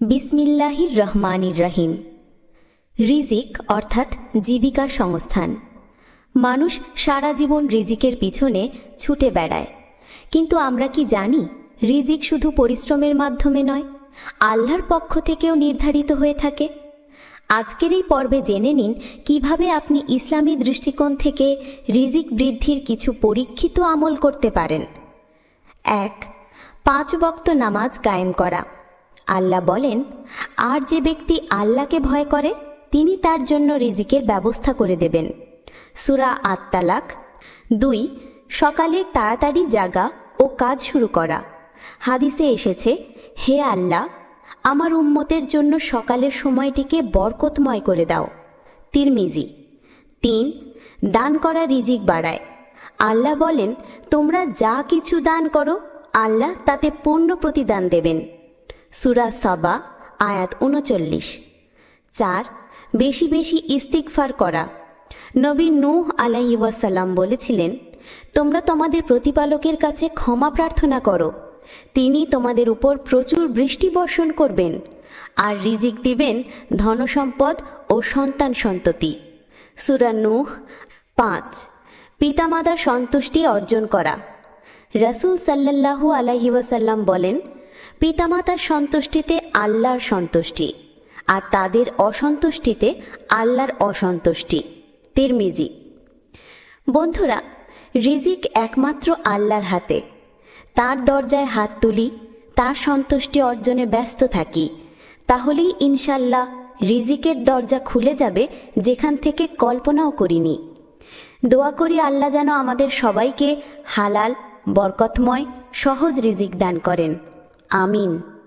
বিসমিল্লাহির রহমানির রহিম। রিজিক অর্থাৎ জীবিকার সংস্থান। মানুষ সারা জীবন রিজিকের পিছনে ছুটে বেড়ায়। কিন্তু আমরা কি জানি, রিজিক শুধু পরিশ্রমের মাধ্যমে নয়, আল্লাহর পক্ষ থেকেও নির্ধারিত হয়ে থাকে। আজকের এই পর্বে জেনে নিন, কীভাবে আপনি ইসলামী দৃষ্টিকোণ থেকে রিজিক বৃদ্ধির কিছু পরীক্ষিত আমল করতে পারেন। এক, পাঁচ বক্ত নামাজ কায়েম করা। আল্লাহ বলেন, আর যে ব্যক্তি আল্লাহকে ভয় করে, তিনি তার জন্য রিজিকের ব্যবস্থা করে দেবেন। সুরা আত্মালাক দুই, সকালে তাড়াতাড়ি জাগা ও কাজ শুরু করা। হাদিসে এসেছে, হে আল্লাহ, আমার উম্মতের জন্য সকালের সময়টিকে বরকতময় করে দাও। তিরমিজি, তিন, দান করা রিজিক বাড়ায়। আল্লাহ বলেন, তোমরা যা কিছু দান করো, আল্লাহ তাতে পূর্ণ প্রতিদান দেবেন। সুরা সাবা, আয়াত উনচল্লিশ। চার, বেশি বেশি ইস্তিকফার করা। নবী নূহ আলাহি ওয়াসাল্লাম বলেছিলেন, তোমরা তোমাদের প্রতিপালকের কাছে ক্ষমা প্রার্থনা করো। তিনি তোমাদের উপর প্রচুর বৃষ্টি বর্ষণ করবেন আর রিজিক দিবেন ধনসম্পদ ও সন্তান সন্ততি। সুরা নূহ, পাঁচ, পিতামাতার সন্তুষ্টি অর্জন করা। রাসূল সাল্লাল্লাহু আলাইহি ওয়াসাল্লাম বলেন পিতামাতার সন্তুষ্টিতে আল্লাহর সন্তুষ্টি আর তাদের অসন্তুষ্টিতে আল্লাহর অসন্তুষ্টি। তিরমিজি। বন্ধুরা, রিজিক একমাত্র আল্লাহর হাতে। তার দরজায় হাত তুলি, তার সন্তুষ্টি অর্জনে ব্যস্ত থাকি, তাহলেই ইনশাল্লাহ রিজিকের দরজা খুলে যাবে যেখান থেকে কল্পনাও করিনি। দোয়া করি আল্লাহ যেন আমাদের সবাইকে হালাল, বরকতময়, সহজ রিজিক দান করেন। Amin.